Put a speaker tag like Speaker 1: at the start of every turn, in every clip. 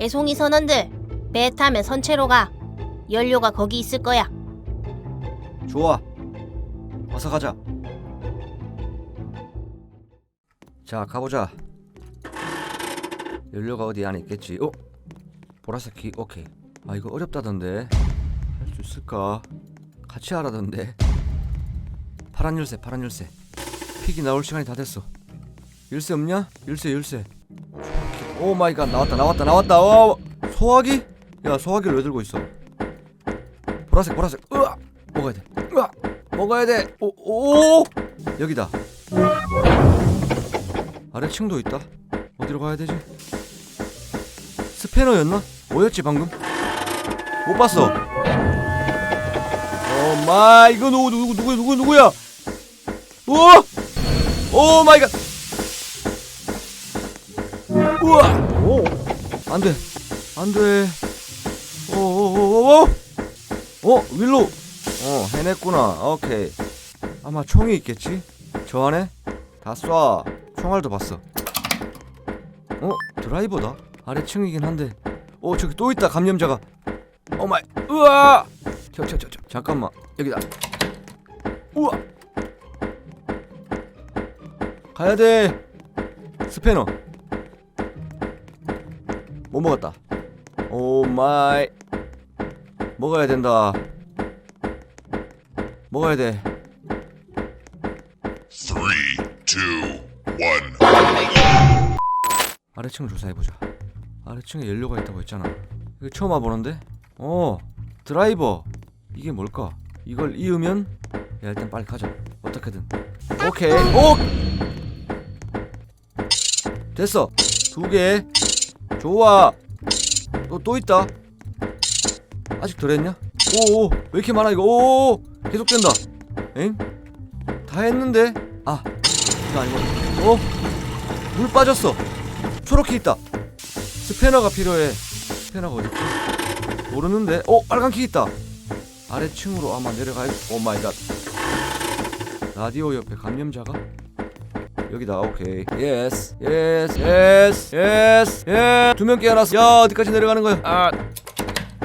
Speaker 1: 애송이 선원들, 배 타면 선체로 가. 연료가 거기 있을 거야.
Speaker 2: 좋아. 어서 가자. 자, 가보자. 연료가 어디 안에 있겠지? 어? 보라색 키. 오케이. 아, 이거 어렵다던데. 할 수 있을까? 같이 하라던데. 파란 열쇠, 파란 열쇠. 픽이 나올 시간이 다 됐어. 열쇠 없냐? 열쇠, 열쇠. 오 마이 갓. 나왔다, 나왔다, 나왔다. 어! 소화기? 야, 소화기를 왜 들고 있어? 보라색, 보라색. 으아! 먹어야 돼. 으아! 먹어야 돼. 오, 오! 여기다. 아래층도 있다. 어디로 가야 되지? 스패너였나? 뭐였지 방금? 못 봤어. 오 마이 이거 누구 누구 누구 누구 누구야? 우와! 오 마이 갓. 우와! 오! 안 돼. 안 돼. 오오오오. 어, 윌로. 어, 해냈구나. 오케이. 아마 총이 있겠지? 저 안에 다 쏴. 총알도 봤어. 어, 드라이버다. 아래층이긴 한데. 어, 저기 또 있다. 감염자가. 오 마이. 우와! 저, 저, 저, 저. 잠깐만. 여기다. 우와! 가야 돼. 스패너. 못 먹었다. 오 마이. 먹어야 된다. 먹어야 돼.
Speaker 3: Three, two, one.
Speaker 2: 아래층을 조사해 보자. 아래층에 연료가 있다고 했잖아. 이거 처음 와보는데? 어, 드라이버. 이게 뭘까? 이걸 이으면 야 일단 빨리 가자. 어떻게든. 오케이. 오. 됐어. 두 개. 좋아. 또 또 있다. 아직 덜 했냐? 오오 왜 이렇게 많아 이거 오 계속 된다. 엥? 다 했는데 아 이거 아니고 어? 물 빠졌어. 초록키 있다. 스패너가 필요해. 스패너가 어딨지? 모르는데. 어, 빨간 키 있다. 아래층으로 아마 내려가야. 오 마이 갓. 라디오 옆에 감염자가? 여기다. 오케이. 예스. 예스. 예스. 예스. 예. 두명 깨어났어. 야, 어디까지 내려가는 거야? 아.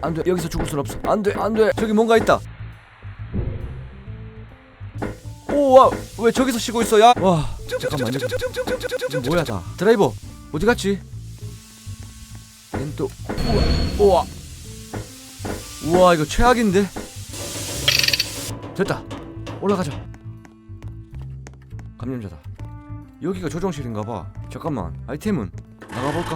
Speaker 2: 안 돼. 여기서 죽을 순 없어. 안 돼. 안 돼. 저기 뭔가 있다. 오, 와. 왜 저기서 쉬고 있어? 야. 와. 잠깐만. 뭐야 다 드라이버 어디 갔지? 얜또 우와 우와 우와 이거 최악인데 됐다 올라가자 감염자다 여기가 조정실인가봐 잠깐만 아이템은 나가볼까?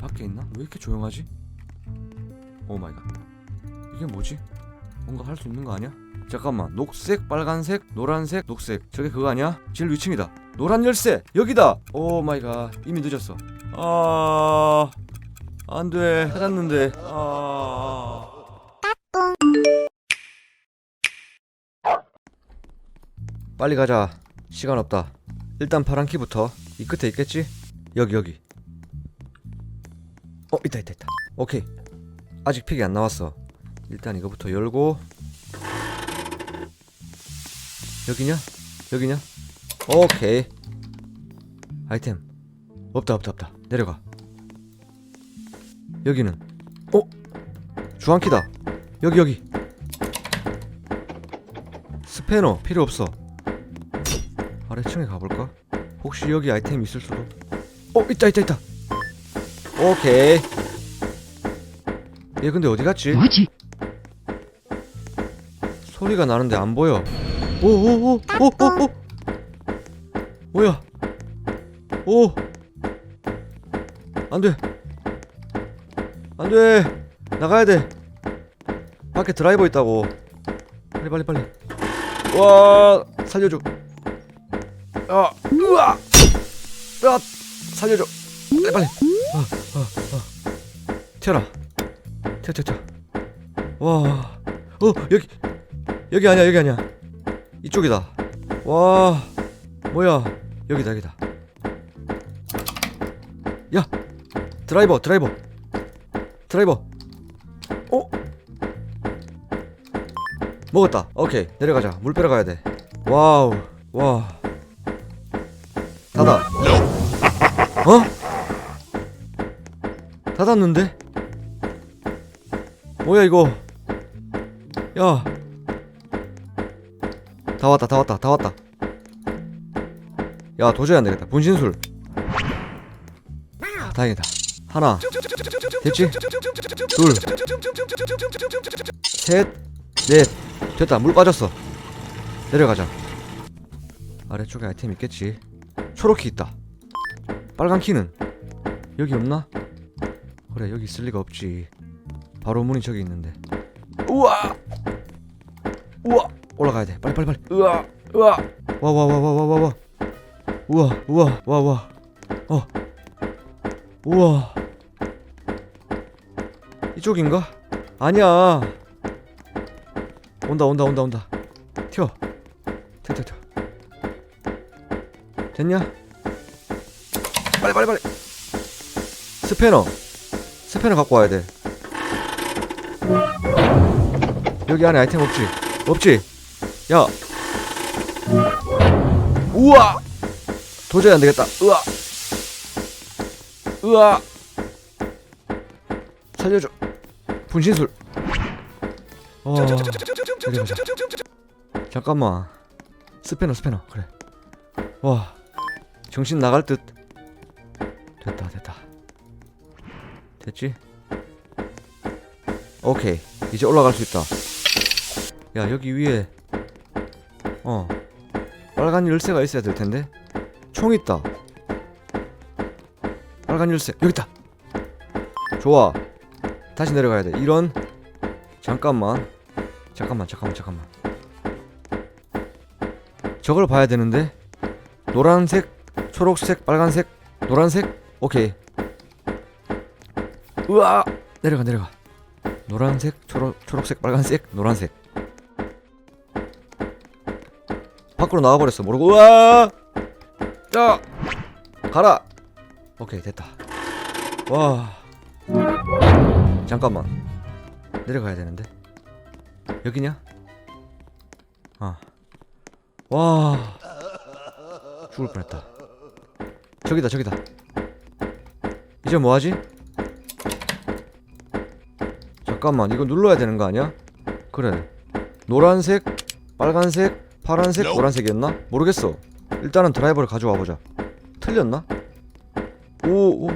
Speaker 2: 밖에 있나? 왜 이렇게 조용하지? 오 마이 갓 이게 뭐지? 뭔가 할 수 있는 거 아니야? 잠깐만 녹색 빨간색 노란색 녹색 저게 그거 아니야? 제일 위층이다 노란 열쇠 여기다 오 마이 갓 이미 늦었어 아 안돼 찾았는데 아 빨리 가자 시간 없다 일단 파란 키부터 이 끝에 있겠지? 여기 여기. 어 있다 있다 있다. 오케이. 아직 픽이 안 나왔어. 일단 이거부터 열고. 여기냐? 여기냐? 오케이. 아이템. 없다 없다 없다. 내려가. 여기는? 어? 주황키다. 여기 여기. 스패너 필요 없어 아래층에 가볼까 혹시 여기 아이템 있을 수도 어 있다 있다 있다 오케이 얘 근데 어디 갔지
Speaker 4: 뭐지?
Speaker 2: 소리가 나는데 안 보여. 오오오오오오 뭐야? 오 안돼 안돼 나가야 돼. 밖에 드라이버 있다고. 빨리 빨리 빨리. 와 살려줘. 아 으아 아 살려줘. 빨리 빨리. 아, 아, 아. 튀어라. 튀어 튀어 튀어. 와. 어 여기 여기 아니야 여기 아니야. 이쪽이다. 와. 뭐야. 여기다 여기다. 야 드라이버 드라이버. 드라이버. 어? 먹었다. 오케이. 내려가자. 물 빼러 가야 돼. 와우. 와 닫아. 어? 닫았는데? 뭐야 이거? 야. 다 왔다 다 왔다 다 왔다. 야 도저히 안 되겠다. 분신술. 아, 다행이다. 하나. 됐지? 둘셋넷. 됐다. 물 빠졌어. 내려가자. 아래쪽에 아이템 있겠지 초록 키 있다. 빨간 키는 여기 없나? 그래 여기 있을 리가 없지. 바로 문이 저기 있는데. 우와! 우와! 올라가야 돼. 빨리 빨리 빨리. 우와 우와. 와 와 와 와 와 와와. 우와 우와 와 와. 어. 우와. 이쪽인가? 아니야. 온다 온다 온다 온다. 튀어. 튀어 튀어 튀어 됐냐? 빨리 빨리 빨리. 스패너. 스패너 갖고 와야 돼. 여기 안에 아이템 없지? 없지? 야. 우와! 도저히 안 되겠다. 으아 으아 살려줘. 분신술. 어. 잠깐만 스패너 스패너. 그래. 와 정신 나갈 듯. 됐다 됐다. 됐지? 오케이. 이제 올라갈 수 있다. 야 여기 위에 어 빨간 열쇠가 있어야 될 텐데? 총 있다. 빨간 열쇠 여기 있다. 좋아. 다시 내려가야 돼. 이런 잠깐만. 잠깐만 잠깐만 잠깐만. 저걸 봐야 되는데? 노란색 초록색 빨간색 노란색? 오케이. 우와! 내려가 내려가. 노란색 초록 초록색 빨간색 노란색. 밖으로 나와버렸어. 모르고. 우와! 야! 가라! 오케이 됐다. 와. 잠깐만. 내려가야 되는데. 여기냐? 아와. 죽을 뻔했다 저기다 저기다. 이제 뭐하지? 잠깐만 이거 눌러야 되는 거 아니야? 그래. 노란색 빨간색 파란색 노란색이었나? 모르겠어. 일단은 드라이버를 가져와 보자. 틀렸나? 오, 오.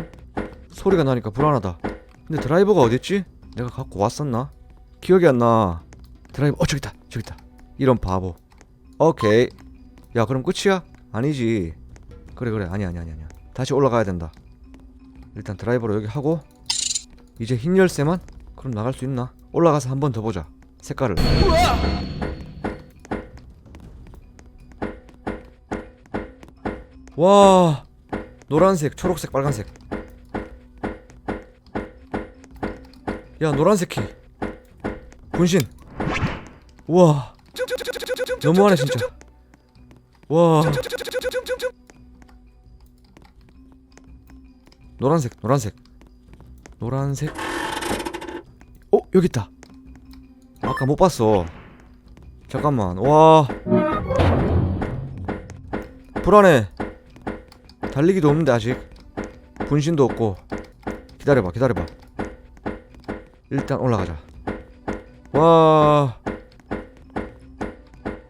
Speaker 2: 소리가 나니까 불안하다. 근데 드라이버가 어딨지? 내가 갖고 왔었나? 기억이 안나. 드라이버 어 저기 있다 저기 있다. 이런 바보. 오케이. 야 그럼 끝이야? 아니지 그래 그래. 아니 아니 아니 아니야. 다시 올라가야 된다. 일단 드라이버로 여기 하고 이제 흰 열쇠만? 그럼 나갈 수 있나? 올라가서 한 번 더 보자. 색깔을. 와! 노란색 초록색 빨간색. 야 노란색 키. 분신. 우와. 너무하네 진짜. 와 노란색 노란색. 노란색. 어 여기 있다. 아까 못 봤어. 잠깐만. 와. 불안해. 달리기도 없는데 아직. 분신도 없고. 기다려봐 기다려봐. 일단 올라가자. 와.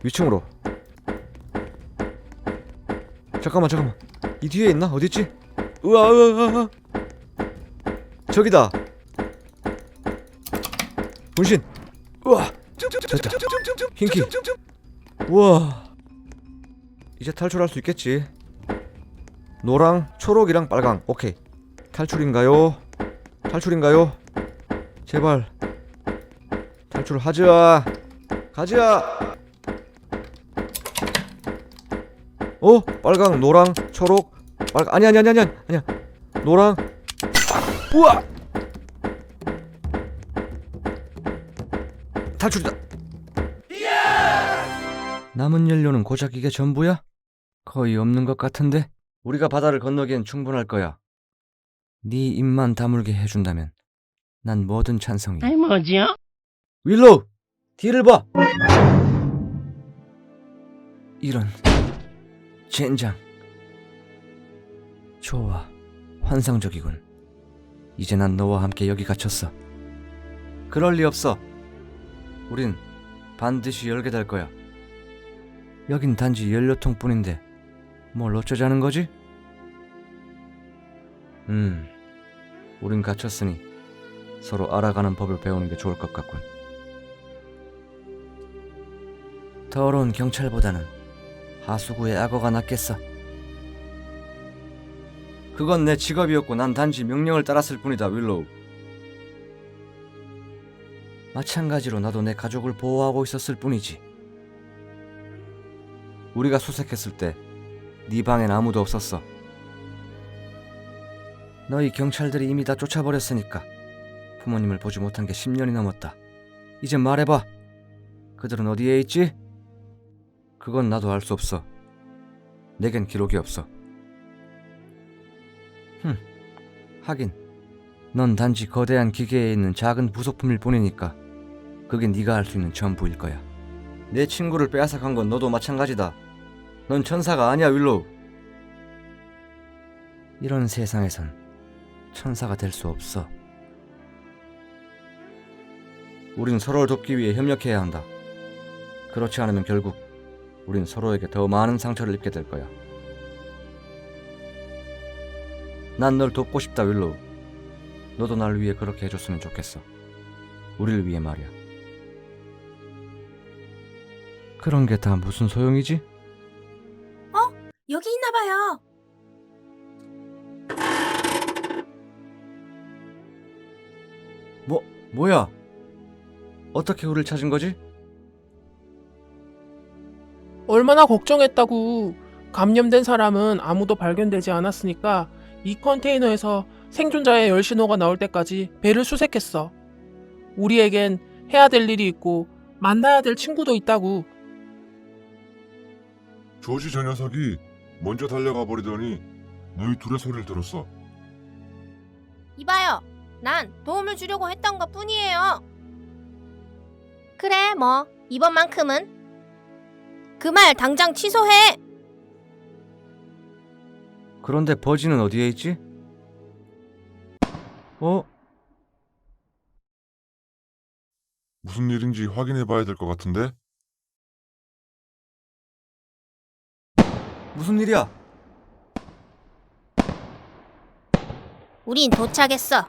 Speaker 2: 위층으로. 잠깐만 잠깐만. 이 뒤에 있나? 어딨지 으아 으아 으아 저기다. 분신. 우와. 됐다 흰키. 우와. 이제 탈출할 수 있겠지. 노랑 초록이랑 빨강. 오케이. 탈출인가요? 탈출인가요? 제발. 탈출하자. 가자. 어? 빨강 노랑 초록 빨강 아니 아니 아니 아니. 아니야. 노랑. 우와! 탈출이다. 남은 연료는 고작 이게 전부야? 거의 없는 것 같은데? 우리가 바다를 건너기엔 충분할 거야. 네 입만 다물게 해준다면 난 뭐든 찬성이야
Speaker 4: 아이 뭐지요?
Speaker 2: 윌로우 뒤를 봐. 이런 젠장 좋아 환상적이군 이제 난 너와 함께 여기 갇혔어 그럴 리 없어. 우린 반드시 열게 될 거야. 여긴 단지 연료통 뿐인데 뭘 어쩌자는 거지? 음, 우린 갇혔으니 서로 알아가는 법을 배우는 게 좋을 것 같군. 더러운 경찰보다는 하수구의 악어가 낫겠어. 그건 내 직업이었고 난 단지 명령을 따랐을 뿐이다, 윌로우. 마찬가지로 나도 내 가족을 보호하고 있었을 뿐이지. 우리가 수색했을 때 네 방엔 아무도 없었어. 너희 경찰들이 이미 다 쫓아버렸으니까 부모님을 보지 못한 게 10년이 넘었다. 이제 말해봐. 그들은 어디에 있지? 그건 나도 알 수 없어. 내겐 기록이 없어. 흠, 하긴 넌 단지 거대한 기계에 있는 작은 부속품일 뿐이니까 그게 네가 할 수 있는 전부일 거야. 내 친구를 빼앗아간 건 너도 마찬가지다. 넌 천사가 아니야, 윌로우. 이런 세상에선 천사가 될 수 없어. 우린 서로를 돕기 위해 협력해야 한다. 그렇지 않으면 결국 우린 서로에게 더 많은 상처를 입게 될 거야. 난 널 돕고 싶다, 윌로우. 너도 날 위해 그렇게 해줬으면 좋겠어. 우릴 위해 말이야. 그런 게 다 무슨 소용이지?
Speaker 1: 여기 있나 봐요.
Speaker 2: 뭐, 뭐야? 어떻게 우릴 찾은 거지?
Speaker 4: 얼마나 걱정했다고. 감염된 사람은 아무도 발견되지 않았으니까 이 컨테이너에서 생존자의 열 신호가 나올 때까지 배를 수색했어. 우리에겐 해야 될 일이 있고 만나야 될 친구도 있다고.
Speaker 3: 조지 저 녀석이 먼저 달려가 버리더니 너희 둘의 소리를 들었어.
Speaker 1: 이봐요. 난 도움을 주려고 했던 것 뿐이에요. 그래, 뭐, 이번만큼은. 그 말 당장 취소해!
Speaker 2: 그런데 버지는 어디에 있지? 어?
Speaker 3: 무슨 일인지 확인해 봐야 될 것 같은데?
Speaker 2: 무슨 일이야?
Speaker 1: 우린 도착했어.